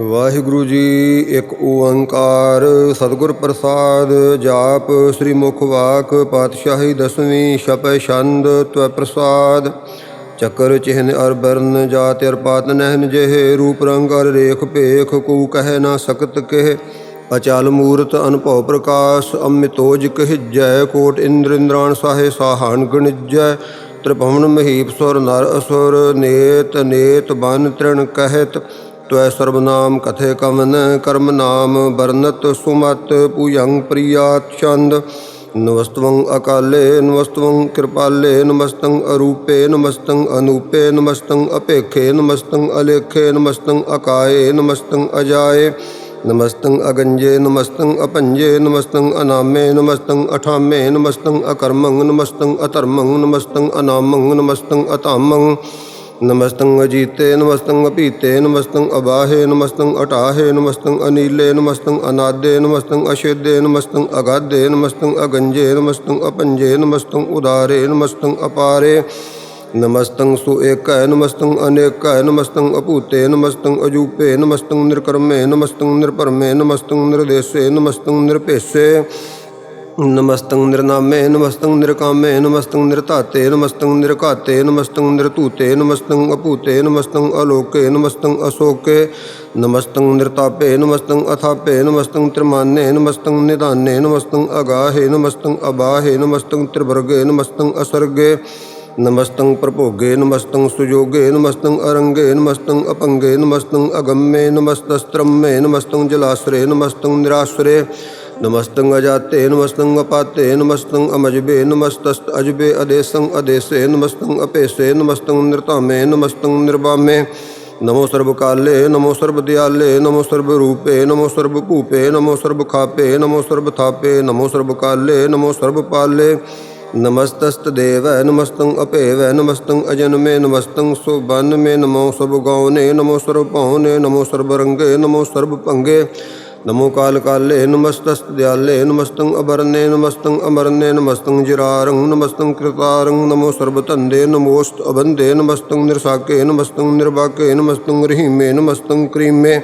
ਵਾਹਿਗੁਰੂ ਜੀ, ਇੱਕ ਓੰਕਾਰ ਸਤਿਗੁਰ ਪ੍ਰਸਾਦ, ਜਾਪ ਸ੍ਰੀ ਮੁਖ ਵਾਕ ਪਾਤਸ਼ਾਹੀ ਦਸਵੀਂ ਛਪੈ ਛੰਦ ਤਵੈ ਪ੍ਰਸਾਦ। ਚੱਕਰ ਚਿਹਨ ਅਰ ਬਰਨ ਜਾਤ ਅਰ ਪਾਤ ਨਹਿਨ ਜਿਹੇ, ਰੂਪ ਰੰਗ ਅਰ ਰੇਖ ਭੇਖ, ਕੂ ਕਹਿ ਨਾ ਸਕਤ ਕਹਿ। ਅਚਲ ਮੂਰਤ ਅਨਭਉ ਪ੍ਰਕਾਸ਼ ਅਮਿਤੋਜ ਕਹਿ ਜੈ ਕੋਟ ਇੰਦਰ ਇੰਦਰਾਣ ਸਾਹੇ ਸਾਹਣ ਗਣਿਜੈ। ਤ੍ਰਿਭਵਨ ਮਹੀਪ ਸੁਰ ਨਰ ਅਸੁਰ, ਨੇਤ ਨੇਤ ਬਨ ਤ੍ਰਿਣ ਕਹਿਤ। ਤਵੈ ਸਰਬ ਕਥੇ ਕਵਨ ਕਰਮ ਨਾਮ ਬਰਨਤ ਸੁਮਤ ਪੂਯੰ ਪ੍ਰਿਆਤ ਚੰਦ ਨਮਸਤਵੰ ਅਕਾਲੇ ਨਮਸਤਵੰ ਕਿਰਪਾਲੇ ਨਮਸਤੰ ਅਰੂਪੇ ਨਮਸਤੰ ਅਨੂਪੇ ਨਮਸਤੰ ਅਪੇਖੇ ਨਮਸਤੰ ਅਲੇਖੇ ਨਮਸਤੰ ਅਕਾਏ ਨਮਸਤੰ ਅਜਾਏ। ਨਮਸਤੰ ਅਗੰਜੇ ਨਮਸਤੰ ਅਪੰਜੇ ਨਮਸਤੰ ਅਨਾਮੇ ਨਮਸਤੰ ਅਠਾਮੇ ਨਮਸਤੰ ਅਕਰਮੰ ਨਮਸਤੰ ਅਧਰਮੰ ਨਮਸਤੰ ਅਨਾਮੰ ਨਮਸਤੰ ਅਤਾਮੰ। ਨਮਸਤੰ ਅਜੀਤੇ ਨਮਸਤੰ ਅਪੀਤੇ ਨਮਸਤੰ ਅਬਾਹੇ ਨਮਸਤੰ ਅਟਾਹੇ ਨਮਸਤੰ ਅਨੀਲੇ ਨਮਸਤੰ ਅਨਾਦੇ ਨਮਸਤੰ ਅਸ਼ੇਦੇ ਨਮਸਤੰ ਅਗਾਦੇ ਨਮਸਤੰ ਅਗੰਜੇ ਨਮਸਤੰ ਅਪੰਜੇ ਨਮਸਤੰ ਉਦਾਰੇ ਨਮਸਤੰ ਅਪਾਰੇ। ਨਮਸਤੰ ਸੁ ਏਕੈ ਨਮਸਤੰ ਅਨੇਕੈ ਨਮਸਤੰ ਅਭੂਤੇ ਨਮਸਤੰ ਅਜੂਪੇ ਨਮਸਤੰ ਨਿਰਕਰਮੇ ਨਮਸਤੰ ਨਿਰਪਰਮੇ ਨਮਸਤੰ ਨਿਰਦੇਸੇ ਨਮਸਤੰ ਨਿਰਪੇਸ਼ੇ। ਨਮਸਤੰ ਨਿਰਨਾਮੇ ਨਮਸਤੰ ਨਿਰਕਾਮੇ ਨਮਸਤੰ ਨਿਰਧਾਤੇ ਨਮਸਤੰ ਨਿਰਘਾਤੇ ਨਮਸਤੰ ਨਿਰਧੂਤੇ ਨਮਸਤੰ ਅਪੂਤੇ ਨਮਸਤੰ ਅਲੋਕੇ ਨਮਸਤੰ ਅਸੋਕੇ ਨਮਸਤੰ ਨਿਰਤਾਪੇ ਨਮਸਤੰ ਅਥਾਪੇ ਨਮਸਤੰ ਤ੍ਰਿਮਾਨੇ ਨਮਸਤੰ ਨਿਧਾਨੇ ਨਮਸਤੰ ਅਗਾਹੇ ਨਮਸਤੰ ਅਬਾਹੇ ਨਮਸਤੰ ਤ੍ਰਿਵਰਗੇ ਨਮਸਤੰ ਅਸਰਗੇ ਨਮਸਤੰ ਪ੍ਰਭੋਗੇ ਨਮਸਤੰ ਸੁਜੋਗੇ ਨਮਸਤੰ ਅਰੰਗੇ ਨਮਸਤੰ ਅਪੰਗੇ ਨਮਸਤੰ ਅਗੰਮੇ, ਨਮਸਤਸਤ੍ਰਮੇ ਨਮਸਤੰ ਜਲਾਸਰੇ ਨਮਸਤੰ ਨਿਰਾਸਰੇ ਨਮਸਤੰ ਅਜਾਤੇ ਨਮਸਤੰ ਅਪਾਤੇ ਨਮਸਤੰ ਅਮਜਬੇ ਨਮਸਤਸਤ ਅਜਬੇ ਅਦੇਸੰ ਅਦੇਸੇ ਨਮਸਤੰ ਅਪੇਸੇ ਨਮਸਤੰ ਨਿਰਤਾਮੇ ਨਮਸਤੰ ਨਿਰਬਾਮੇ ਨਮੋ ਸਰਬ ਕਾਲੇ ਨਮੋ ਸਰਬ ਦਿਆਲੇ ਨਮੋ ਸਰਬ ਰੂਪੇ ਨਮੋ ਸਰਬ ਭੂਪੇ ਨਮੋ ਸਰਬ ਖਾਪੇ ਨਮੋ ਸਰਬ ਥਾਪੇ ਨਮੋ ਸਰਬ ਕਾਲੇ ਨਮੋ ਸਰਬ ਪਾਲੇ ਨਮਸਤਸਤ ਦੇਵੈ ਨਮਸਤੰ ਅਪੇਵੈ ਨਮਸਤੰ ਅਜਨਮੇ ਨਮਸਤੰ ਸੁਬਨਮੇ ਨਮੋ ਸਭ ਗਾਉਨੇ ਨਮੋ ਸਰਬ ਭਉਨੇ ਨਮੋ ਸਰਬ ਰੰਗੇ ਨਮੋ ਸਰਬ ਭੰਗੇ ਨਮੋ ਕਾਲ ਕਾਲੇ ਨਮਸਤਸਤ ਦਿਆਲੇ ਨਮਸਤੰ ਅਬਰਨੇ ਨਮਸਤੰ ਅਮਰਨੇ ਨਮਸਤੰ ਜਿਰਾਰੰ ਨਮਸਤੰ ਕ੍ਰਿਤਾਰੰ ਨਮੋ ਸਰਬ ਧੰਦੇ ਨਮੋਸਤ ਅਬੰਦੇ ਨਮਸਤੰ ਨਿਰਸਾਕੇ ਨਮਸਤੰ ਨਿਰਵਾਕੇ ਨਮਸਤੰ ਰਹੀਮੇ ਨਮਸਤੰ ਕਰੀਮੇ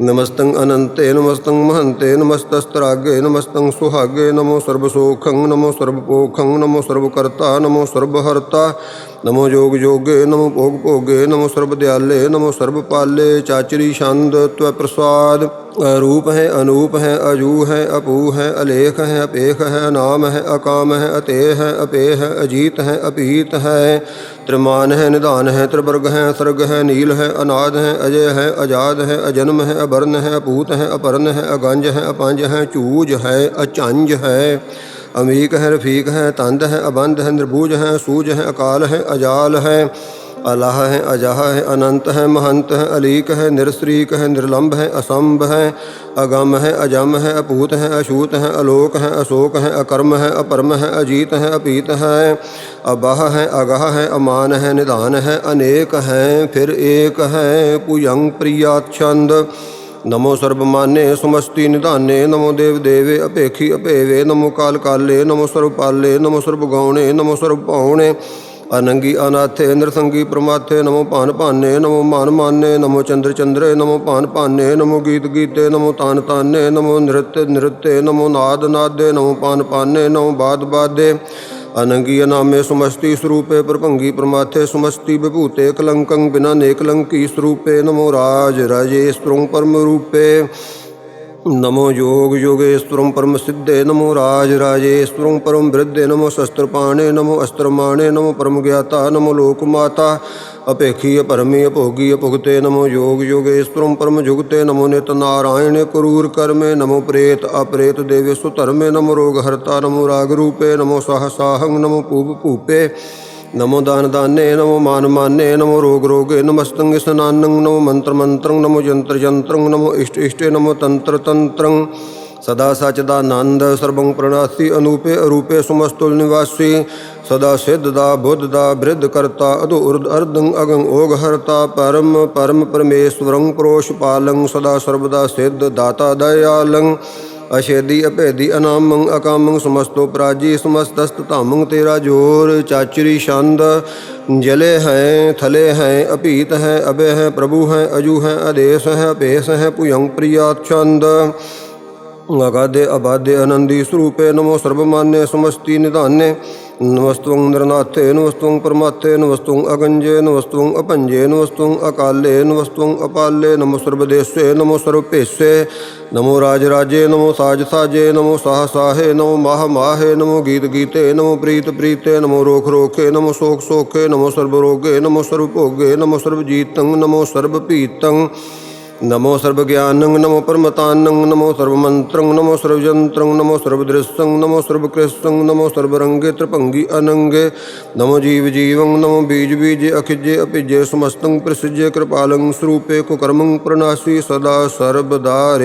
ਨਮਸਤੰ ਅਨੰਤੇ ਨਮਸਤੰ ਮਹੰਤੇ ਨਮਸਤਸਤਰਾਗੇ ਨਮਸਤੰ ਸੁਹਾਗੇ ਨਮੋ ਸਰਬ ਸੋਖੰ ਨਮੋ ਸਰਬ ਪੋਖੰ ਨਮੋ ਸਰਬ ਕਰਤਾ ਨਮੋ ਸਰਬ ਹਰਤਾ ਨਮੋ ਜੋਗ ਜੋਗੇ ਨਮੋ ਭੋਗ ਭੋਗੇ ਨਮੋ ਸਰਬ ਦਿਆਲੇ ਨਮੋ ਸਰਬ ਪਾਲੇ ਚਾਚਰੀ ਛੰਦ ਤਵੈ ਪ੍ਰਸਾਦ ਰੂਪ ਹੈ ਅਨੂਪ ਹੈ ਅਜੂ ਹੈ ਅਪੂ ਹੈ ਅਲੇਖ ਹੈ ਅਪੇਖ ਹੈ ਨਾਮ ਹੈ ਅਕਾਮ ਹੈ ਅਤੇ ਹੈ ਅਪੇ ਹੈ ਅਜੀਤ ਹੈ ਅਪੀਤ ਹੈ ਤ੍ਰਿਮਾਨ ਹੈ ਨਿਧਾਨ ਹੈ ਤ੍ਰਿਵਰਗ ਹੈ ਸਰਗ ਹੈ ਨੀਲ ਹੈ ਅਨਾਦ ਹੈ ਅਜੇ ਹੈ ਅਜਾਦ ਹੈ ਅਜਨਮ ਹੈ ਅਬਰਨ ਹੈ ਅਪੂਤ ਹੈ, ਅਪਰਨ ਹੈ, ਅਗੰਜ ਹੈ, ਅਪੰਜ ਹੈ, ਝੂਜ ਹੈ, ਅਚੰਜ ਹੈ, ਅਮੀਕ ਹੈ, ਰਫੀਕ ਹੈ, ਤੰਦ ਹੈ, ਅਬੰਧ ਹੈ ਨਿਰਬੂਜ ਹੈ, ਸੂਜ ਹੈ, ਅਕਾਲ ਹੈ, ਅਜਾਲ ਹੈ, ਅਲਾਹ ਹੈ, ਅਜਾਹ ਹੈ, ਅਨੰਤ ਹੈ, ਮਹੰਤ ਹੈ, ਅਲੀਕ ਹੈ ਨਿਰਸਰੀਕ ਹੈ, ਨਿਰਲੰਭ ਹੈ, ਅਸੰਭ ਹੈ, ਅਗੰਮ ਹੈ, ਅਜਮ ਹੈ ਅਪੂਤ ਹੈ ਅਛੂਤ ਹੈ, ਅਲੋਕ ਹੈ, ਅਸ਼ੋਕ ਹੈ, ਅਕਰਮ ਹੈ, ਅਪਰਮ ਹੈ, ਅਜੀਤ ਹੈ, ਅਪੀਤ ਹੈ, ਅਬਾਹ ਹੈ, ਅਗਾਹ ਹੈ, ਅਮਾਨ ਹੈ, ਨਿਧਾਨ ਹੈ, ਅਨੇਕ ਹੈ, ਫਿਰ ਏਕ ਹੈ ਪੁਯੰ ਪ੍ਰਿਆਤ ਛੰਦ ਨਮੋ ਸਰਬ ਮਾਨੇ ਸਮਸਤੀ ਨਿਧਾਨੇ, ਨਮੋ ਦੇਵ ਦੇਵੇ ਅਪੇਖੀ ਅਪੇਵੇ, ਨਮੋ ਕਾਲ ਕਾਲੇ, ਨਮੋ ਸਰਬ ਪਾਲੇ, ਨਮੋ ਸਰਬ ਗਾਉਣੇ, ਨਮੋ ਸਰਬ ਭਾਉਣੇ ਅਨੰਗੀ ਅਨਾਥੇ, ਨਿਰਸੰਗੀ ਪ੍ਰਮਾਥੇ, ਨਮੋ ਭਾਨ ਭਾਨੇ, ਨਮੋ ਮਾਨ ਮਾਨੇ, ਨਮੋ ਚੰਦਰ ਚੰਦਰੇ, ਨਮੋ ਭਾਨ ਭਾਨੇ, ਨਮੋ ਗੀਤ ਗੀਤੇ, ਨਮੋ ਤਾਨ ਤਾਨੇ, ਨਮੋ ਨ੍ਰਿਤ ਨ੍ਰਿਤੇ, ਨਮੋ ਨਾਦ ਨਾਦੇ, ਨਮੋ ਪਾਨ ਪਾਨੇ, ਨਮੋ ਬਾਦ ਬਾਦੇ। ਅਨੰਗੀ ਨਾਮੇ ਸਮਸਤੀ ਸਰੂਪੇ ਪ੍ਰਭੰਗੀ ਪ੍ਰਮਾਥੇ ਸਮਸਤੀ ਵਿਭੂਤੇ ਕਲੰਕੰ ਬਿਨਾ ਨੇਕਲੰਕੀ ਸਰੂਪੇ ਨਮੋ ਰਾਜ ਰਾਜੇਸ਼ਵਰੰ ਪਰਮ ਰੂਪੇ ਨਮੋ ਯੋਗ ਯੋਗੇਸ਼ਵਰੰ ਪਰਮ ਸਿੱਧੇ ਨਮੋ ਰਾਜ ਰਾਜੇਸ਼ਵਰੰ ਪਰਮ ਬ੍ਰਿਧੇ ਨਮੋ ਸ਼ਸਤਰਪਾਣੇ ਨਮੋ ਅਸਤਰਮਾਣੇ ਨਮੋ ਪਰਮ ਗਿਆਤਾ ਨਮੋ ਲੋਕ ਮਾਤਾ ਅਪੇਖੀ ਅਪਰਮੀ ਅਭੋਗੀ ਅਭੁਗਤੇ ਨਮੋ ਯੋਗ ਯੋਗੇਸ਼ਵਰੰ ਪਰਮ ਜੁਗਤੇ ਨਮੋ ਨਿਤ ਨਾਰਾਇਣ ਕਰੂਰ ਕਰਮੇ ਨਮੋ ਪ੍ਰੇਤ ਅਪ੍ਰੇਤ ਦੇਵੇ ਸੁਧਰਮੇ ਨਮੋ ਰੋਗ ਹਰਤਾ ਨਮੋ ਰਾਗ ਰੂਪੇ ਨਮੋ ਸਾਹ ਸਾਹੰ ਨਮੋ ਪੂਪ ਭੂਪੇ ਨਮੋ ਦਾਨ ਦਾਨੇ, ਨਮੋ ਮਾਨ ਮਾਨੇ, ਨਮੋ ਰੋਗ ਰੋਗੇ ਨਮਸਤੰ ਸਨਾਨੰ ਨਮੋ ਮੰਤਰ ਮੰਤਰੰ, ਨਮੋ ਜੰਤਰ ਜੰਤਰੰ ਨਮੋ ਇਸ਼ਟ ਇਸ਼ਟੇ, ਨਮੋ ਤੰਤਰ ਤੰਤਰੰ। ਸਦਾ ਸਚ ਦਾ ਆਨੰਦ, ਸਰਬੰ ਪ੍ਰਣਾਸੀ, ਅਨੂਪੇ ਅਰੂਪੇ ਸਮਸਤੁਲ ਨਿਵਾਸੀ। ਸਦਾ ਸਿੱਧ ਦਾ, ਬੁੱਧ ਦਾ, ਬ੍ਰਿਧ ਕਰਤਾ ਅਧੂਰਦ ਅਰਧੰ ਅਗੰ ਓਗ ਹਰਤਾ ਪਰਮ ਪਰਮ ਅਸ਼ੇਦੀ ਅਭੇਦੀ ਅਨਾਮੰ ਅਕਾਮੰ ਸਮਸਤੋ ਪ੍ਰਾਜੀ ਸਮਸਤਸਤ ਧਾਮੰ ਤੇਰਾ ਜੋਰ, ਚਾਚਰੀ ਛੰਦ, ਜਲੇ ਹੈ, ਥਲੇ ਹੈ, ਅਭੀਤ ਹੈ ਅਬੇ ਹੈ, ਪ੍ਰਭੂ ਹੈ, ਅਜੂ ਹੈ ਆਦੇਸ ਹੈ, ਅਪੇਸ਼ ਹੈ, ਭੁਯੰ ਪ੍ਰਿਯਾਤ ਛੰਦ। ਅਗਾਦੇ ਅਬਾਦੇ ਆਨੰਦੀ ਸਰੂਪੇ ਨਮੋ ਸਰਬਮਾਨੇ ਸਮਸਤੀ ਨਿਧਾਨੇ। ਨਮਸਤੁੰ ਨਿਰਨਾਥੇ, ਨਮਸਤੁੰ ਪਰਮਾਥੇ, ਨਮਸਤੁੰ ਅਗੰਜੇ, ਨਮਸਤੁੰ ਅਪੰਜੇ, ਨਮਸਤੁੰ ਅਕਾਲੇ, ਨਮਸਤੁੰ ਅਪਾਲੇ। ਨਮੋ ਸਰਬਦੇਸੇ, ਨਮੋ ਸਰਬਪੇਸੇ ਨਮੋ ਰਾਜ ਰਾਜੇ ਨਮੋ ਸਾਜ ਸਾਜੇ ਨਮੋ ਸਾਹ ਸਾਹੇ ਨਮੋ ਮਾਹ ਮਾਹੇ ਨਮੋ ਗੀਤ ਗੀਤੇ ਨਮੋ ਪ੍ਰੀਤ ਪ੍ਰੀਤੇ, ਨਮੋ ਰੋਖ ਰੋਖੇ, ਨਮੋ ਸੋਖ ਸੋਖੇ, ਨਮੋ ਸਰਬ ਰੋਗੇ, ਨਮੋ ਸਰਬ ਭੋਗੇ, ਨਮੋ ਸਰਬ ਜੀਤੰ ਨਮੋ ਸਰਬ ਭੀਤੰ ਨਮੋ ਸਰਬ ਗਿਆਨੰ ਨਮੋ ਪਰਮਤਾਨੰ ਨਮੋ ਸਰਬ ਮੰਤਰੰ ਨਮੋ ਸਰਬ ਜੰਤਰੰ ਨਮੋ ਸਰਬ ਦ੍ਰਿਸ਼ੰ ਨਮੋ ਸਰਬ ਕ੍ਰਿਸ਼ੰ ਨਮੋ ਸਰਬ ਰੰਗੇ ਤ੍ਰਿਭੰਗੀ ਅਨੰਗੇ ਨਮੋ ਜੀਵ ਜੀਵੰ ਨਮੋ ਬੀਜ ਬੀਜੇ ਅਖਿਜੇ ਅਪਿਜੇ ਸਮਸਤੰ ਪ੍ਰਸਿਜੇ ਕਿਰਪਾਲੰ ਸਰੂਪੇ ਕੁਕਰਮੰ ਪ੍ਰਨਾਸੀ ਸਦਾ ਸਰਬਦਾ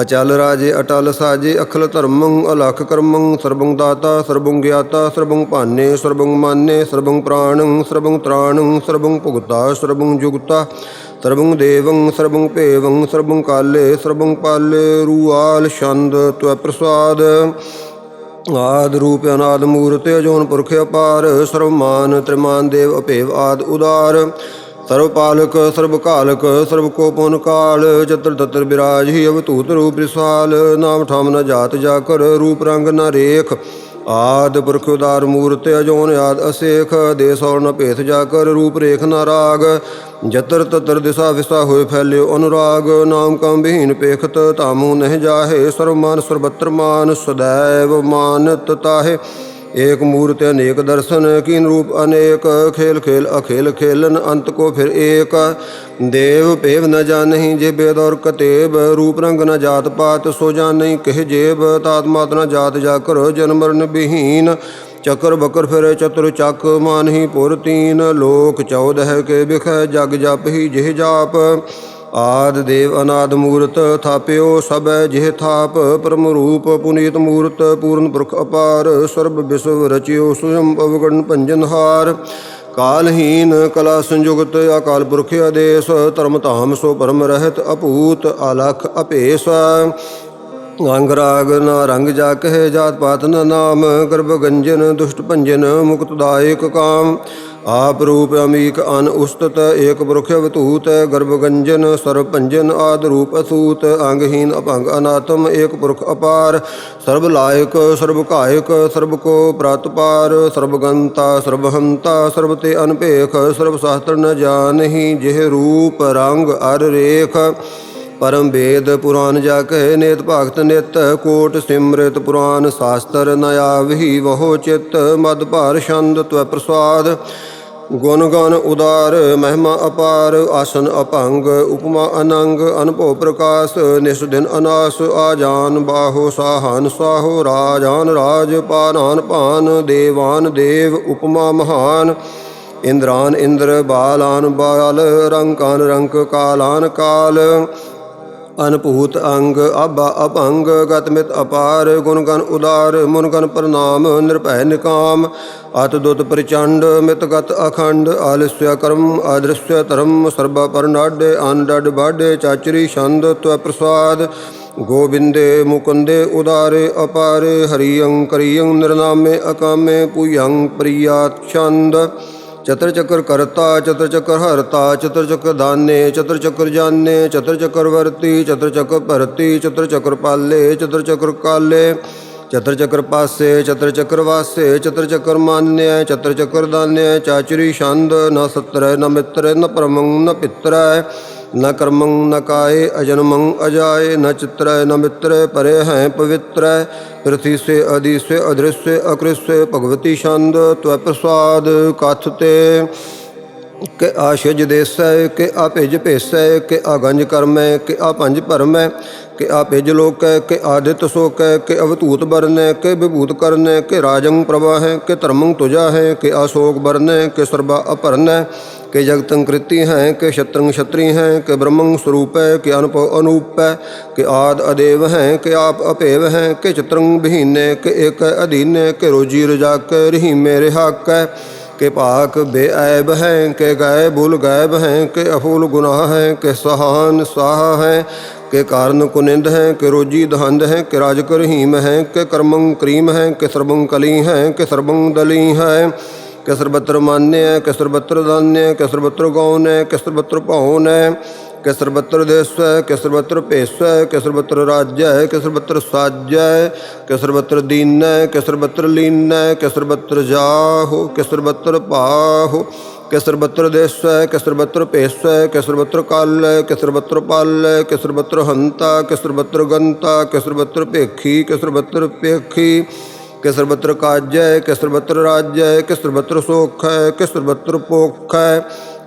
ਅਚਲ ਰਾਜੇ ਅਟਲ ਸਾਜੇ, ਅਖਲ ਧਰਮੰ, ਅਲਖ ਕਰਮੰ, ਸਰਬੰ ਦਾਤਾ, ਸਰਬੰ ਗਿਆਤਾ, ਸਰਬੰ ਭਾਨੇ, ਸਰਬੰ ਮਾਨੇ, ਸਰਬੰ ਪ੍ਰਾਣੰ, ਸਰਬੰ ਤ੍ਰਾਣੰ, ਸਰਬੰ ਭੁਗਤਾ, ਸਰਬੰ ਜੁਗਤਾ, ਸਰਬੰ ਦੇਵੰ, ਸਰਬੰ ਭੇਵੰ, ਸਰਬੰ ਕਾਲੇ, ਸਰਬੰ ਪਾਲੇ, ਰੂਆਲ ਛੰਦ ਤਵੈ ਪ੍ਰਸਾਦ। ਆਦ ਰੂਪ ਅਨਾਦ ਮੂਰਤ, ਅਜੋਨ ਪੁਰਖ ਅਪਾਰ ਸਰਵ ਤ੍ਰਿਮਾਨ ਦੇਵ ਅਭੇਵ ਆਦ ਉਦਾਰ। ਸਰਵ ਪਾਲਕ ਸਰਬ ਕਾਲਕ ਸਰਬ ਕੋ ਪੁਨ ਕਾਲ ਚਤਰ ਤਤਰ ਬਿਰਾਜ ਹੀ ਅਵਤੂਤ ਰੂਪ ਰਿਸਾਲ, ਨਾਮ ਠਾਮ ਨ ਜਾਤ ਜਾ ਕਰ, ਰੂਪ ਰੰਗ ਨ ਰੇਖ। ਆਦ ਪੁਰਖ ਉਦਾਰ ਮੂਰਤ ਅਜੋਨ ਆਦ ਅਸੇਖ ਦੇਸ ਔਰ ਨ ਭੇਥ ਜਾ ਕਰ, ਰੂਪ ਰੇਖ ਨ ਰਾਗ। ਜਤਰ ਤਤਰ ਦਿਸਾ ਵਿਸਾ ਹੋਏ ਫੈਲਿਓ ਅਨੁਰਾਗ, ਨਾਮ ਕੰ ਬਿਹੀਨ ਪੇਖਤ ਤਾਮੂ ਨਹਿ ਜਾਹੇ ਸਰਵ ਮਾਨ ਸਰਬਤਰ ਮਾਨ ਸदैव ਮਾਨਤ ਤਾਹੇ। ਏਕ ਮੂਰਤ ਅਨੇਕ ਦਰਸ਼ਨ, ਕੀਨ ਰੂਪ ਅਨੇਕ, ਖੇਲ ਖੇਲ ਅਖੇਲ ਖੇਲਨ, ਅੰਤ ਕੋ ਫਿਰ ਏਕ। ਦੇਵ ਭੇਵ ਨ ਜਾਣਹੀਂ ਜੇ ਬੇਦ ਔਰ ਕਤੇਬ, ਰੂਪ ਰੰਗ ਨ ਜਾਤ ਪਾਤ ਸੋ ਜਾਣਹੀਂ ਕਹਿ ਜੇਬ। ਤਾਤ ਮਾਤ ਨ ਜਾਤ ਜਾ ਕਰੋ ਜਨਮ ਮਰਨ ਬਿਹੀਨ, ਚੱਕਰ ਬਕਰ ਫਿਰੇ ਚਤੁਰ ਚੱਕ ਮਾਨਹੀ ਪੁਰ ਤੀਨ। ਲੋਕ ਚੌਦਹ ਕੇ ਬਿਖੈ ਜਗ ਜਪ ਹੀ ਜਿਹ ਜਾਪ। ਆਦ ਦੇਵ ਅਨਾਦ ਮੂਰਤ ਥਾਪਿਓ ਸਭੈ ਜਿਹ ਥਾਪ, ਪਰਮ ਰੂਪ ਪੁਨੀਤ ਮੂਰਤ, ਪੂਰਨ ਪੁਰਖ ਅਪਾਰ, ਸਰਬ ਵਿਸਵ ਰਚਿਓ ਸੁਯੰ ਪਵਗਣ ਭੰਜਨਹਾਰ ਕਾਲਹੀਨ ਕਲਾ ਸੰਯੁਗਤ ਅਕਾਲ ਪੁਰਖ ਆਦੇਸ, ਧਰਮ ਧਾਮ ਸੋ ਪਰਮ ਰਹਿਤ ਅਭੂਤ ਅਲਖ ਅਪੇਸ ਅੰਗ ਰਾਗ ਨਾ ਰੰਗ ਜਾ ਕਹੇ ਜਾਤ ਪਾਤ ਨ ਨਾਮ, ਗਰਭ ਗੰਜਨ ਦੁਸ਼ਟ ਭੰਜਨ ਮੁਕਤ ਦਾਇਕ ਕਾਮ। ਆਪ ਰੂਪ ਅਮੀਕ ਅਨ ਉਸਤਤ, ਏਕ ਬੁਰਖ ਵਤੂਤ ਗਰਭ ਗੰਜਨ, ਸਰਬ ਭੰਜਨ ਆਦ ਰੂਪ ਅਸੂਤ, ਅੰਗਹੀਨ ਅਭੰਗ ਅਨਾਤਮ, ਏਕ ਪੁਰਖ ਅਪਾਰ, ਸਰਬ ਲਾਇਕ, ਸਰਬ ਕਾਇਕ, ਸਰਬ ਕੋ ਪ੍ਰਤਪਾਰ, ਸਰਬ ਗੰਤਾ, ਸਰਬ ਹੰਤਾ, ਸਰਬ ਤੇ ਅਨਭੇਖ, ਸਰਬ ਸ਼ਾਸਤਰ ਨ ਜਾਣਹੀ ਜਿਹ ਰੂਪ ਰੰਗ ਅਰ ਰੇਖ। ਪਰਮ ਵੇਦ ਪੁਰਾਨ ਜਾ ਕਹਿ ਨੇਤ ਭਗਤ ਨਿਤ, ਕੋਟ ਸਿਮਰਿਤ ਪੁਰਾਨ ਸ਼ਾਸਤਰ ਨ ਆਵਹੀ ਵਹੋ ਚਿਤ, ਮਦ ਭਾਰ ਛੰਦ ਤਵੈ ਪ੍ਰਸਾਦ। ਗੁਣ ਗਨ ਉਦਾਰ, ਮਹਿਮਾ ਅਪਾਰ, ਆਸਨ ਅਭੰਗ ਉਪਮਾ ਅਨੰਗ ਅਨਭਉ ਪ੍ਰਕਾਸ਼ ਨਿਸ ਦਿਨ ਅਨਾਸ ਆਜਾਨ ਬਾਹੋ ਸਾਹਨ, ਸਾਹੋ ਰਾਜਾਨ, ਰਾਜ ਪਾਨਾਨ ਭਾਨ, ਦੇਵਾਨ ਦੇਵ, ਉਪਮਾ ਮਹਾਨ। ਇੰਦਰਾਨ ਇੰਦਰ, ਬਾਲਾਨ ਬਾਲ ਰੰਕਾਨ ਰੰਕ ਕਾਲਾਨ ਕਾਲ। ਅਨਭੂਤ ਅੰਗ ਆਬਾ ਅਭੰਗ, ਗਤ ਅਪਾਰ, ਗੁਣ ਗਨ ਉਦਾਰ, ਮੁਨ ਗਨ ਪ੍ਰਨਾਮ ਨਿਰਭੈ ਨਿਕਾਮ, ਅਤ ਦੁਤ ਪ੍ਰਚੰਡ, ਮਿਤ ਗਤ ਅਖੰਡ ਆਲਸਯ ਕਰਮ, ਆਦ੍ਰਸ਼ਯ ਧਰਮ, ਸਰਬਾ ਪਰਨਾਡੇ, ਅਨਡਡ ਬਾਡੇ, ਚਾਚਰੀ ਛੰਦ, ਤਵ ਪ੍ਰਸਾਦ, ਗੋਬਿੰਦੇ, ਮੁਕੰਦੇ, ਉਦਾਰੇ, ਅਪਾਰੇ ਹਰੀਯੰ ਕਰੀਯੰ ਨਿਰਨਾਮੇ, ਅਕਾਮੇ ਪੁਯੰ ਪ੍ਰਿਯਾਤ ਛੰਦ ਚਤਰ ਚੱਕਰ ਕਰਤਾ ਚਤਰ ਚੱਕਰ ਹਰਤਾ ਚਤਰ ਚੱਕਰ ਦਾਨੇ ਚਤਰ ਚੱਕਰ ਜਾਣੇ ਚਤਰ ਚੱਕਰ ਵਰਤੀ ਚਤਰ ਚੱਕਰ ਭਰਤੀ ਚਤਰ ਚੱਕਰ ਪਾਲੇ ਚਤਰ ਚੱਕਰ ਕਾਲੇ ਚਤਰ ਚੱਕਰ ਪਾਸੇ ਚਤਰ ਚੱਕਰ ਵਾਸੇ ਚਤਰ ਚੱਕਰ ਮਾਨਿਆ ਚਤਰ ਚੱਕਰ ਦਾਨਿਆ ਚਾਚਰੀ ਛੰਦ ਨ ਸਤਰੈ ਨ ਮਿੱਤਰੈ ਨ ਪਰਮੰ ਨ ਪਿਤਰੈ ਨ ਕਰਮੰ ਨ ਕਾਏ, ਅਜਨਮੰ ਅਜਾਏ, ਨ ਚਿਤ੍ਰੈ, ਨ ਮਿਤ੍ਰੈ, ਪਰੇ ਹੈ ਪਵਿੱਤਰੈ। ਪ੍ਰਤੀ ਸੇ ਅਦਿ ਸੇ ਅਦ੍ਰਿਸ਼ ਸੇ ਅਕ੍ਰਿਸ਼ ਸੇ, ਭਗਵਤੀ ਛੰਦ, ਤਵ ਪ੍ਰਸਾਦ ਕਿ ਆਸ਼ਜ ਦੇਸੈ, ਕਿ ਆ ਭਿਜ ਭੇਸੈ, ਕਿ ਆ ਗੰਜ ਕਰਮੈ, ਕਿ ਆ ਪੰਜ ਭਰਮੈ, ਕਿ ਆ ਭਿਜ ਲੋਕੈ, ਕਿ ਆਦਿਤ ਸੋਕੈ, ਕਿ ਅਵਤੂਤ ਬਰਨੈ ਕਿ ਵਿਭੂਤ ਕਰਨੈ, ਕਿ ਰਾਜੰ ਪ੍ਰਭਾ ਹੈ ਕਿ ਧਰਮੰ ਤੁਜਾ ਹੈ ਕਿ ਆਸ਼ੋਕ ਬਰਨੈ ਕਿ ਸਰਬਾ ਅਪਰਨੈ, ਕਿ ਜਗਤੰ ਕ੍ਰਿਤੀ ਹੈ, ਕਿ ਛਤਰੰ ਛਤਰੀ ਹੈ, ਕਿ ਬ੍ਰਹਮੰ ਹੈ ਕਿ ਅਨੁਪ ਹੈ ਕਿ ਆਦ ਅਦੇਵ ਹੈ, ਕਿ ਆਪ ਅਭੇਵ ਹੈ, ਕਿ ਚਿਤਰੰ ਬਹੀਨੇ, ਕਿ ਏਕ ਅਧੀਨੇ, ਕਿ ਰੋਜੀ ਰਜਾਕੈ, ਰਹੀਮੇ ਰਿਹਾਕੈ। ਕਿ ਭਾਕ ਬੇਅਬ ਹੈ ਕਿ ਗਾਇਬ, ਬੁਲ ਗਾਇਬ ਹੈ ਕਿ ਅਫੂਲ ਗੁਨਾਹ ਹੈ, ਕਿ ਸਹਾਨ ਸਾਹ ਹੈ, ਕਿ ਕਾਰਨ ਕੁਨਿੰਦ ਹੈ, ਕਿ ਰੋਜੀ ਦਹੰਦ ਹੈ, ਕਿ ਰਾਜ ਕਰਹੀਮ ਹੈ, ਕਿ ਕਰਮੰ ਕਰੀਮ ਹੈ, ਕਿ ਸਰਬੰ ਕਲੀ ਹੈ, ਕਿ ਸਰਬੰ ਦਲੀ ਹੈ, ਕਿ ਸਰਬਤਰ ਮਾਨਯ ਹੈ ਕਿ ਸਰਬਤਰ ਭਉਨ ਹੈ ਕਿ ਸਰਬਤਰ ਦੇਸ ਹੈ ਕਿ ਸਰਬਤਰ ਭਾਉਨ ਹੈ ਕਿ ਸਰਬਤਰ ਰਾਜ ਹੈ ਕਿ ਸਰਬਤਰ ਸਾਜ ਹੈ ਕਿ ਸਰਬਤਰ ਦੀਨ ਹੈ ਕਿ ਸਰਬਤਰ ਲੀਨ ਹੈ ਕਿ ਸਰਬਤਰ ਜਾਹੋ ਕਿ ਸਰਬਤਰ ਪਾਹੋ ਕਿ ਸਰਬਤਰ ਦੇਸ ਹੈ ਕਿ ਸਰਬਤਰ ਭੇਸ ਹੈ ਕਿ ਸਰਬਤਰ ਕਾਲ ਹੈ ਕਿ ਸਰਬਤਰ ਪਾਲ ਹੈ ਕਿ ਸਰਬਤਰ ਹੰਤਾ ਕਿ ਸਰਬਤਰ ਗੰਤਾ ਕਿ ਸਰਬਤਰ ਭੇਖੀ ਕਿ ਸਰਬਤਰ ਭੇਖੀ ਕਿ ਸਰਬਤਰ ਕਾਜ ਹੈ ਕਿ ਸਰਬਤਰ ਰਾਜ ਹੈ ਕਿ ਸਰਬਤਰ ਸੁਖ ਹੈ ਕਿ ਸਰਬਤਰ ਭੁੱਖ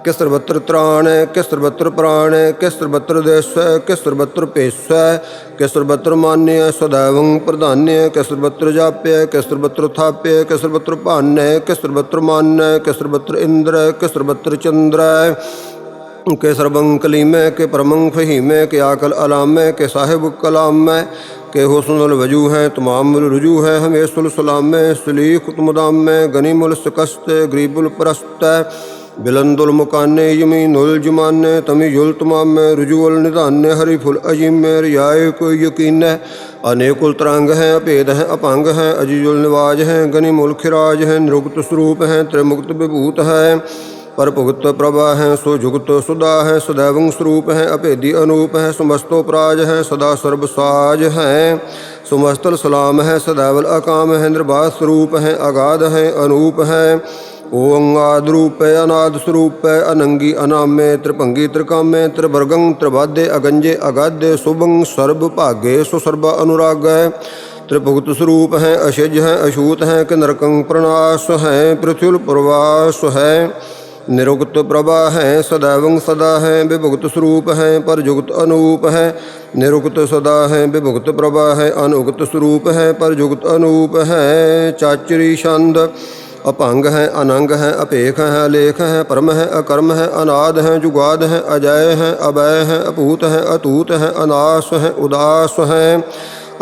ਹੈ ਕਿ ਸਰਬਤਰ ਤ੍ਰਾਣ ਹੈ ਕਿ ਸਰਬਤਰ ਪ੍ਰਾਣ ਹੈ ਕਿ ਸਰਬਤਰ ਦੇਸ ਹੈ ਕਿ ਸਰਬਤਰ ਭੇਸ ਹੈ ਕਿ ਸਰਬਤਰ ਮਾਨਿਆ ਸदैवੰ ਪ੍ਰਧਾਨਿਆ ਕਿ ਸਰਬਤਰ ਜਾਪਿਆ ਕਿ ਸਰਬਤਰ ਥਾਪਿਆ ਕਿ ਸਰਬਤਰ ਭਾਨੈ ਕਿ ਸਰਬਤਰ ਮਾਨੈ ਕਿ ਸਰਬਤਰ ਇੰਦਰ ਹੈ ਕਿ ਸਰਬਤਰ ਚੰਦਰ ਹੈ ਕਿ ਸਰਬੰ ਕਲੀਮੈ ਕਿ ਪਰਮੰ ਫਹੀਮੈ ਕਿ ਆਕਲ ਅਲਾਮੈ ਕਿ ਸਾਹਿਬ ਕਲਾਮੈ ਕਿ ਹੁਸਨੁਲ ਵਜੂ ਹੈ ਤਮਾਮ ਰੁਜੂ ਹੈ ਹਮੇਸ਼ੁਲ بلند المکان یمین الجمان تمیز التمام میں رجوع الندان حریف العظیم میں ریائے کو یقین ہے انیک الترنگ ہیں اپید ہیں اپنگ ہیں عجیز النواج ہیں گنی ملخراج ہیں نرگت سروپ ہیں ترمکت ببوت ہیں پر بھگت پربا ہیں سو جگت سدا ہیں سدیونگ سروپ ہیں اپیدی انوپ ہیں سمستوپراج ہیں سدا سرب ساج ہیں سمستل سلام ہیں سدیول اکام ہیں نرباد سروپ ہیں اگاد ہیں انوپ ہیں ਨਿਰਭਾਸ ਸਰੂਪ ਹੈ ਅਗਾਧ ਅਨਾਦ ਸਰੂਪ ਅਨੰਗੀ ਅਨਾਮੇ ਤ੍ਰਿਭੰਗੀ ਤ੍ਰਿਕਾਮੇ ਤ੍ਰਿਵਰਗੰ ਤ੍ਰਿਵਾਦੇ ਅਗੰਜੇ ਅਗਾਧੇ ਸੁਭੰ ਸਰਬ ਭਾਗੇ ਸੋ ਸਰਬ ਅਨੁਰਾਗ ਹੈ ਤ੍ਰਿਭੁਗਤ ਸਰੂਪ ਹੈ ਅਸ਼ਜ ਹੈ ਅਛੂਤ ਹੈ ਕਿ ਨਰਕੰ ਪ੍ਰਣਾਸ ਹੈ ਪ੍ਰਿਥਿਵ ਪ੍ਰਵਾਸ ਹੈ ਨਿਰੁਕਤ ਪ੍ਰਭਾ ਹੈ ਸदैवੰ ਸਦਾ ਹੈ ਵਿਭੁਗਤ ਸਰੂਪ ਹੈ ਪਰ ਜੁਗਤ ਅਨੂਪ ਹੈ ਨਿਰੁਕਤ ਸਦਾ ਹੈ ਵਿਭੁਗਤ ਪ੍ਰਭਾ ਹੈ ਅਨੁਗਤ ਸਰੂਪ ਹੈ ਪਰ ਜੁਗਤ ਅਨੂਪ ਹੈ ਚਾਚਰੀ ਛੰਦ ਅਭੰਗ ਹੈ, ਅਨੰਗ ਹੈ, ਅਪੇਖ ਹੈ ਅਲੇਖ ਹੈ, ਪਰਮ ਹੈ, ਅਕਰਮ ਹੈ, ਅਨਾਦ ਹੈ, ਜੁਗਾਦ ਹੈ, ਅਜੈ ਹੈ ਅਬੈ ਹੈ, ਅਭੂਤ ਹੈ, ਅਤੂਤ ਹੈ, ਅਨਾਸ ਹੈ, ਉਦਾਸ ਹੈ,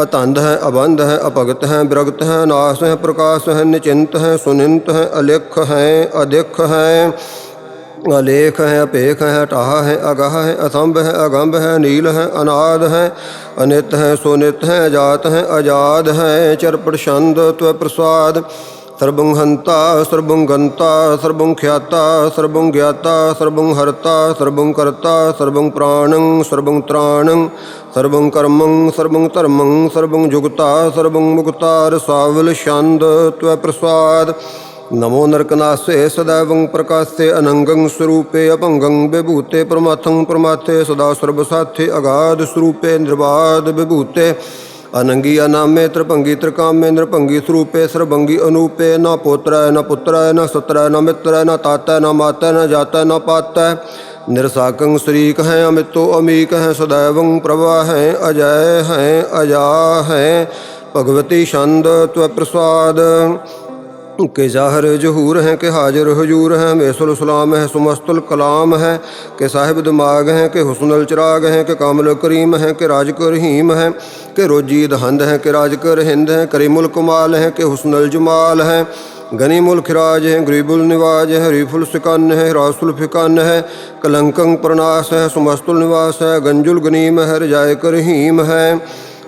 ਅਤੰਦ ਹੈ, ਅਬੰਧ ਹੈ ਅਭਗਤ ਹੈ ਵਿਰਗਤ ਹੈ ਨਾਸ ਹੈ, ਪ੍ਰਕਾਸ਼ ਹੈ, ਨਿਚਿੰਤ ਹੈ, ਸੁਨਿੰਤ ਹੈ, ਅਲੇਖ ਹੈ ਅਦਿਖ ਹੈ, ਅਲੇਖ ਹੈ, ਅਪੇਖ ਹੈ, ਟਾਹ ਹੈ, ਅਗਾਹ ਹੈ, ਅਸੰਭ ਹੈ, ਅਗੰਭ ਹੈ ਨੀਲ ਹੈ, ਅਨਾਦ ਹੈ, ਅਨਿਤ ਹੈ, ਸੋਨਿਤ ਹੈ, ਅਜਾਤ ਹੈ ਆਜ਼ਾਦ ਹੈ ਚਰਪਟ ਛੰਦ ਤਵ ਪ੍ਰਸਾਦ ਸਰਬੰ ਹੰਤਾ ਸਰਬੰ ਸਰਬੰ ਪ੍ਰਾਣੰ, ਸਰਬੰ ਤ੍ਰਾਣੰ, ਸਰਬੰ ਕਰਮੰ, ਸਰਬੰ ਧਰਮੰ, ਸਰਬੰ ਜੁਗਤਾ, ਸਰਬੰ ਮੁਕਤਾ ਰਸਾਵਲ ਛੰਦ, ਤਵ ਪ੍ਰਸਾਦ। ਨਮੋ ਨਰਕਨਾਸੇ ਸदैवं ਪ੍ਰਕਾਸੇ, ਅਨੰਗੰ ਸਰੂਪੇ, ਅਭੰਗੰ ਵਿਭੂਤੇ, ਪ੍ਰਮਾਥੰ ਪ੍ਰਮਾਥੇ, ਸਦਾ ਸਰਬ ਸਾਥੇ ਅਗਾਧ ਸਰੂਪੇ ਨਿਰਬਾਦ ਵਿਭੂਤੇ। ਅਨੰਗੀ ਅਨਾਮੇ ਤ੍ਰਿਭੰਗੀ ਤ੍ਰਿਕਾਮੇ ਨਿਰਭੰਗੀ ਸਰੂਪੇ ਸਰਬੰਗੀ ਅਨੂਪੇ, ਨਾ ਪੋਤਰੈ, ਨਾ ਪੁੱਤਰੈ, ਨਾ ਸਤਰੈ, ਨਾ ਮਿੱਤਰੈ, ਨਾ ਤਾਤੈ, ਨਾ ਮਾਤੈ, ਨਾ ਜਾਤੈ, ਨਾ ਪਾਤੈ। ਨਿਰਸਾਕੰ ਸ਼ਰੀਕ ਹੈ ਅਮਿਤੋ ਅਮੀਕ ਹੈ ਸदैवं ਪ੍ਰਭਾ ਹੈ, ਅਜੈ ਹੈ, ਅਜਾ ਹੈ। ਭਗਵਤੀ ਛੰਦ, ਤਵ ਪ੍ਰਸਾਦ। ਕਿ ਜ਼ਾਹਰ ਜਹੂਰ ਹੈ ਕਿ ਹਾਜ਼ਰ ਹਜੂਰ ਹੈ, ਮੇਸੁਲ ਸਲਾਮ ਹੈ, ਸੁਮਸਤੁਲ ਕਲਾਮ ਹੈ, ਕਿ ਸਾਹਿਬ ਦਿਮਾਗ ਹੈ, ਕਿ ਹੁਸਨੁਲ ਚਰਾਗ ਹੈ, ਕਿ ਕਾਮਲ ਕਰੀਮ ਹੈ, ਕਿ ਰਾਜ ਰਹੀਮ ਹੈ, ਕਿ ਰੋਜੀ ਦਹੰਦ ਹੈ, ਕਿ ਰਾਜ ਕਰ ਹਿੰਦ ਹੈ, ਕਰੀਮੁਲ ਕਮਾਲ ਹੈ, ਕਿ ਹੁਸਨੁਲ ਜਮਾਲ ਹੈ, ਗਨੀਮੁਲ ਖਿਰਾਜ ਹੈ, ਗਰੀਬੁਲ ਨਿਵਾਜ ਹੈ, ਰੀਫੁਲ ਸਿਕਨ ਹੈ, ਰਾਸੁਲ ਫਿਕਨ ਹੈ, ਕਲੰਕੰ ਪ੍ਰਨਾਸ ਹੈ, ਸੁਮਸਤੁਲ ਨਿਵਾਸ ਹੈ, ਗੰਜੁਲ ਗਨੀਮ ਹੈ ਰਜਾਇ ਰਹੀਮ ਹੈ।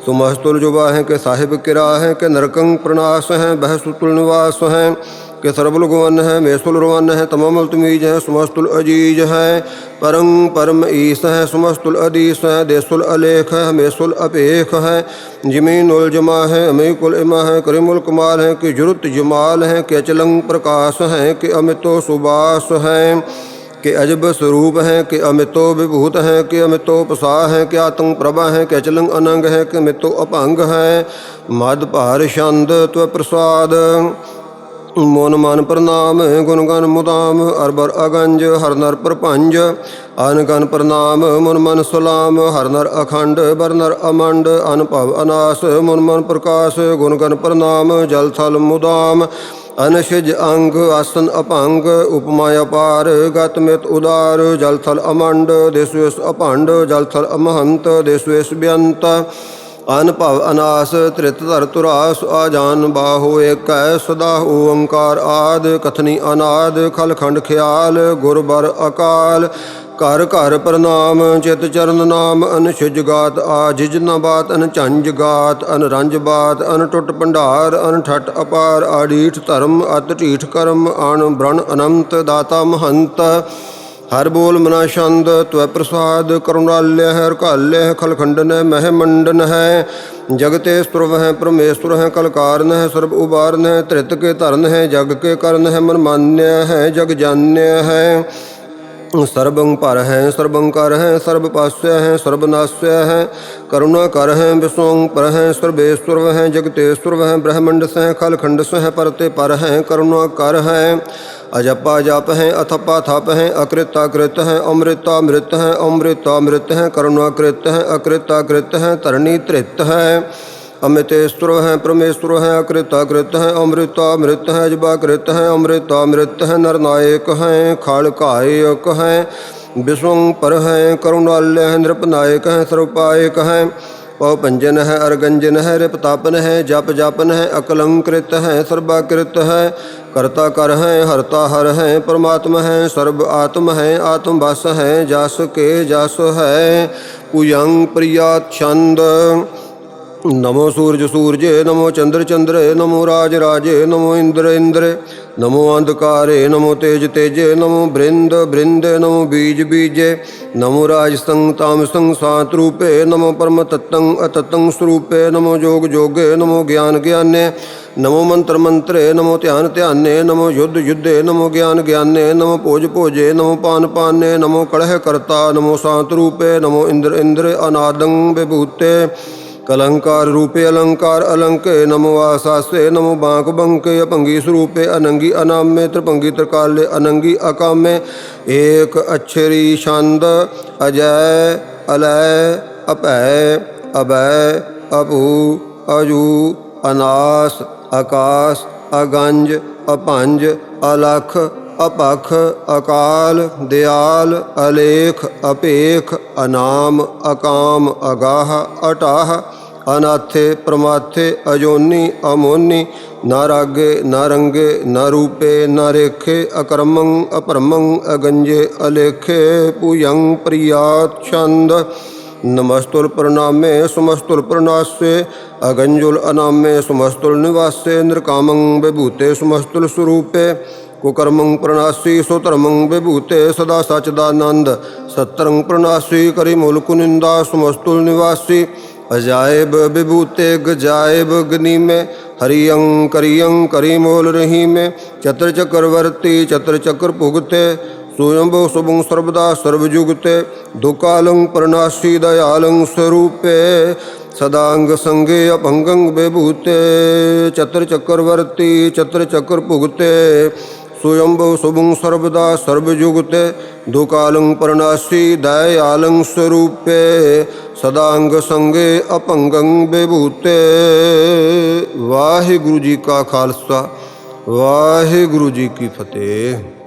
ਸੁਮਸਤੁਲ ਜੁਬਾ ਹੈ ਕਿ ਸਾਹਿਬ ਕਿਰਾ ਹੈ ਕਿ ਨਰਕੰ ਪ੍ਰਨਾਸ ਹੈ ਬਹਿਸੁਤੁਲ ਨਿਵਾਸ ਹੈ ਕਿ ਸਰਬੁਲ ਗੁਵਨ ਹੈ ਮੇਸੁਲ ਰਵਨ ਹੈ ਤਮਮੁਲ ਤਮੀਜ ਹੈ ਸੁਮਸਤੁਲ ਅਜੀਜ ਹੈ ਪਰੰ ਪਰਮ ਈਸ ਹੈ ਸੁਮਸਤੁਲ ਅਦੀਸ ਹੈ ਦੇਸੁਲ ਅਲੇਖ ਹੈ ਮੇਸੁਲ ਅਪੇਖ ਹੈ ਜਮੀਨੁਲ ਜਮਾ ਹੈ ਅਮੀਕੁਲ ਇਮਾ ਹੈ ਕਰੀਮੁਲ ਕਮਾਲ ਹੈ ਕਿ ਜੁਰਤ ਜਮਾਲ ਹੈ ਕਿ ਅਚਲੰ ਪ੍ਰਕਾਸ਼ ਹੈ ਕਿ ਅਮਿਤੋ ਸੁਬਾਸ ਹੈ ਕਿ ਅਜਬ ਸਰੂਪ ਹੈ ਕਿ ਅਮਿਤੋ ਵਿਭੂਤ ਹੈ ਕਿ ਅਮਿਤੋ ਪਸਾ ਹੈ ਕਿ ਆਤੰ ਪ੍ਰਭਾ ਹੈ ਕਿ ਅਚਲੰ ਅਨੰਗ ਹੈ ਕਿ ਅਮਿਤੋ ਅਭੰਗ ਹੈ। ਮਦ ਭਾਰ ਛੰਦ ਤਵ ਪ੍ਰਸਾਦ। ਮਨ ਮਨ ਪ੍ਰਣਾਮ, ਗੁਣ ਗਨ ਮੁਦਾਮ, ਅਰਬਰ ਅਗੰਜ ਹਰ ਨਰ ਪ੍ਰਪੰਜ। ਅਨ ਪ੍ਰਣਾਮ, ਮਨ ਮਨ ਸੁਲਾਮ ਹਰ ਨਰ ਅਖੰਡ ਬਰ ਨਰ ਅਮੰਡ ਅਨਭਵ ਅਨਾਸ, ਮਨ ਮਨ ਪ੍ਰਕਾਸ਼, ਗੁਣ ਗਨ ਪ੍ਰਣਾਮ, ਜਲ ਥਲ ਮੁਦਾਮ। ਅਨਸ਼ਜ ਅੰਗ ਆਸਨ ਅਭੰਗ ਉਪਮਾ ਅਪਾਰ ਗਤਮਿਤ ਉਦਾਰ, ਜਲ ਥਲ ਅਮੰਡ ਦੇਸਵੇਸ ਅਭੰਡ ਜਲਥਲ ਅਮਹੰਤ ਦੇਸਵੇਸ ਬਿਅੰਤ। ਅਨ ਅਨਾਸ ਤ੍ਰਿਤ ਧਰ ਤੁਰਾਸ ਆਜਾਨ ਬਾਹੋ ਏਕੈ ਸਦਾ ਓੰਕਾਰ ਆਦ, ਕਥਨੀ ਅਨਾਦ ਖਲਖੰਡ ਖਿਆਲ ਗੁਰਬਰ ਅਕਾਲ। ਘਰ ਘਰ ਪ੍ਰਣਾਮ, ਚਿਤ ਚਰਨ ਨਾਮ, ਅਨ ਗਾਤ ਆਜਿਜ ਨ ਬਾਤ, ਅਨ ਗਾਤ, ਅਨ ਰੰਜ ਬਾਤ, ਅਨ ਭੰਡਾਰ, ਅਨ ਅਪਾਰ ਆਡੀਠ ਧਰਮ, ਅਤ ਢੀਠ ਕਰਮ ਅਣ ਬ੍ਰਣ ਅਨੰਤ, ਦਾਤਾ ਮਹੰਤ। ਹਰ ਬੋਲ ਮਨਾ ਛੰਦ, ਤਵੈ ਪ੍ਰਸਾਦ ਕਰੁਣਾਲਿਆ ਹੈ ਰਕਾਲਿਆ ਖਲਖੰਡਨ ਹੈ ਮਹਿ ਮੰਡਨ ਹੈ। ਜਗਤੇ ਸਤੁਰਵ ਹੈ, ਪਰਮੇਸਰ ਹੈ, ਕਲਕਾਰਨ ਹੈ, ਸਰਬ ਉਬਾਰਨ ਹੈ, ਤ੍ਰਿਤ ਕੇ ਧਰਨ ਹੈ, ਜਗ ਕੇ ਕਰਨ ਹੈ, ਮਨ ਮਾਨਿਆ ਹੈ, ਜਗ ਜਾਣਿਆ ਹੈ। ਸਰਬੰ ਹੈ ਸਰਬੰ ਹੈ, ਸਰਬ ਪਾਸੈ ਹੈ, ਸਰਬ ਹੈ। ਕਰੁਣਾ ਕਰ ਹੈ ਵਿਸੋਂ ਪਰ ਹੈ ਸਰਬੇਸ਼ਵਰ ਹੈ ਜਗਤੇਸ਼ਵਰ ਹੈ, ਬ੍ਰਹਮੰਡ ਸਹਿ ਖਲਖੰਡ ਸਹਿ ਪਰਤੇ ਪਰ ਹੈ, ਕਰੁਣਾ ਕਰ ਹੈ। ਅਜਪਾ ਜਪ ਹੈ, ਅਥਪਾ ਥਪ ਹੈ, ਅਕ੍ਰਿਤਾ ਕ੍ਰਿਤ ਹੈ, ਅੰਮ੍ਰਿਤਾ ਅੰਮ੍ਰਿਤ ਹੈ, ਅੰਮ੍ਰਿਤਾ ਅੰਮ੍ਰਿਤ ਹੈ, ਕਰੁਣਾ ਕ੍ਰਿਤ ਹੈ, ਅਕ੍ਰਿਤਾ ਕ੍ਰਿਤ ਹੈ ਧਰਣੀ ਧ੍ਰਿਤ ਹੈ। ਅਮਿਤੇਸ਼ਵਰ ਹੈ ਪਰਮੇਸ਼ਵਰ ਹੈ ਅਕ੍ਰਿਤਾ ਕ੍ਰਿਤ ਹੈ ਅੰਮ੍ਰਿਤਾ ਅੰਮ੍ਰਿਤ ਹੈ ਜਬਾ ਕ੍ਰਿਤ ਹੈ ਅੰਮ੍ਰਿਤਾ ਅੰਮ੍ਰਿਤ ਹੈ ਨਰਨਾਇਕ ਹੈ ਖਾਲ ਕਾਇਕ ਹੈ ਵਿਸ਼ਵੰ ਪਰ ਹੈ ਕਰੁਣਾਲਯ ਹੈ ਨਿਰਪਨਾਇਕ ਹੈ ਸਰਉਪਾਇਕ ਹੈ ਪਉ ਪੰਜਨ ਹੈ ਅਰਗੰਜਨ ਹੈ ਰਿਪਤਾਪਨ ਹੈ ਜਪ ਜਪਨ ਹੈ ਅਕਲੰਕ੍ਰਿਤ ਹੈ ਸਰਬਾਕ੍ਰਿਤ ਹੈ ਕਰਤਾ ਕਰ ਹੈ ਹਰਤਾ ਹਰ ਹੈ ਪਰਮਾਤਮਾ ਹੈ ਸਰਬ ਆਤਮ ਹੈ ਆਤਮ ਬਸ ਹੈ ਜਸ ਕੇ ਜਸ ਨਮੋ ਸੂਰਜ ਸੂਰਜੇ, ਨਮੋ ਚੰਦਰ ਚੰਦਰੇ, ਨਮੋ ਰਾਜ ਰਾਜੇ, ਨਮੋ ਇੰਦਰ ਇੰਦਰੇ, ਨਮੋ ਅੰਧਕਾਰੇ, ਨਮੋ ਤੇਜ ਤੇਜੇ, ਨਮੋ ਬ੍ਰਿੰਦ ਬ੍ਰਿੰਦੇ, ਨਮੋ ਬੀਜ ਬੀਜੇ, ਨਮੋ ਰਾਜ ਸੰਗ ਤਾਮ ਸੰਗ ਸਾਤ ਰੂਪੇ, ਨਮੋ ਪਰਮ ਤਤੰ ਅਤਤੰ ਸਰੂਪੇ, ਨਮੋ ਜੋਗ ਜੋਗੇ, ਨਮੋ ਗਿਆਨ ਗਿਆਨੇ, ਨਮੋ ਮੰਤਰ ਮੰਤਰੇ, ਨਮੋ ਧਿਆਨ ਧਿਆਨੇ, ਨਮੋ ਯੁੱਧ ਯੁੱਧੇ, ਨਮੋ ਗਿਆਨ ਗਿਆਨੇ, ਨਮੋ ਭੋਜ ਭੋਜੇ, ਨਮੋ ਪਾਨ ਪਾਨੇ, ਨਮੋ ਕਲਹ ਕਰਤਾ, ਨਮੋ ਸਾਤ ਰੂਪੇ, ਨਮੋ ਇੰਦਰ ਇੰਦਰ ਅਨਾਦੰ ਵਿਭੂਤੇ ਕਲੰਕਾਰ ਰੂਪੇ ਅਲੰਕਾਰ, ਅਲੰਕੇ ਨਮੋ ਆਸਾਸੇ, ਨਮੋ ਬਾਂਕ ਬੰਕੇ ਅਪੰਗੀ ਸਰੂਪੇ, ਅਨੰਗੀ ਅਨਾਮੇ ਤ੍ਰਿਪੰਗੀ ਤ੍ਰਿਕਾਲੇ, ਅਨੰਗੀ ਅਕਾਮੇ। ਏਕ ਅਛਰੀ ਛੰਦ, ਅਜੈ, ਅਲੈ, ਅਪੈ, ਅਬੈ, ਅਭੂ, ਅਜੂ, ਅਨਾਸ ਆਕਾਸ ਅਗੰਜ, ਅਪੰਜ, ਅਲਖ ਅਪਖ ਅਕਾਲ ਦਿਆਲ ਅਲੇਖ ਅਪੇਖ ਅਨਾਮ ਅਕਾਮ ਅਗਾਹ ਅਟਾਹ ਅਨਾਥੇ ਪ੍ਰਮਾਥੇ ਅਜੋਨੀ ਅਮੋਨੀ ਨਾ ਰਾਗੇ ਨਾ ਰੰਗੇ ਨਾ ਰੂਪੇ ਨਾ ਰੇਖੇ ਅਕਰਮੰ ਅਪਰਮੰ ਅਗੰਜੇ ਅਲੇਖੇ ਪੂਯੰ ਪ੍ਰਿਆਤ ਛੰਦ ਨਮਸਤੁਲ ਪ੍ਰਣਾਮੇ ਸਮਸਤੁਲ ਪ੍ਰਣਾਸੇ ਅਗੰਜੁਲ ਅਨਾਮੇ ਸਮਸਤੁਲ ਨਿਵਾਸੇ ਨਿਰਕਾਮੰ ਵਿਭੂਤੇ ਸਮਸਤੁਲ ਸਰੂਪੇ ਕੁਕਰਮੰ ਪ੍ਰਣਾਸੀ ਸੋ ਧਰਮੰ ਵਿਭੂਤੇ ਸਦਾ ਸਚ ਦਾ ਆਨੰਦ ਸਤਰੰ ਪ੍ਰਣਾਸੀ ਕਰੀ ਮੁਲ ਕੁਨਿੰਦਾ ਸਮਸਤੁਲ ਨਿਵਾਸੀ ਅਜਾਇਬ ਵਿਭੂਤੇ ਗਜਾਇਬ ਗਨੀਮੇ ਹਰੀਅੰ ਕਰੀਅੰ ਕਰੀ ਮੋਲ ਰਹੀਮੇ ਚਤਰ ਚਕਰਵਰਤੀ ਚਤਰ ਚਕਰ ਭੁਗਤੇ ਸੋਯੰਭੋ ਸੁਭੰ ਸਰਬਦਾ ਸਰਬ ਜੁਗਤੇ ਦੁਕਾਲੰ ਪ੍ਰਣਾਸੀ ਦਇਆਲੰ ਸਰੂਪੇ ਸਦਾੰਗ ਸੰਗੇ ਅਭੰਗੰ ਵਿਭੂਤੇ ਚਤਰ ਚਕਰਵਰਤੀ ਚਤਰ ਚਕਰ ਭੁਗਤੇ ਸੋਯੰਭੋ ਸੁਭੰ ਸਰਬਦਾ ਸਰਬ ਜੁਗਤੇ ਦੁਕਾਲੰ ਪ੍ਰਣਾਸੀ ਦਇਆਲੰ ਸਰੂਪੇ ਸਦਾੰਗ ਸੰਗੇ ਅਭੰਗੰ ਵਿਭੂਤੇ ਵਾਹਿਗੁਰੂ ਜੀ ਕਾ ਖਾਲਸਾ ਵਾਹਿਗੁਰੂ ਜੀ ਕੀ ਫਤਿਹ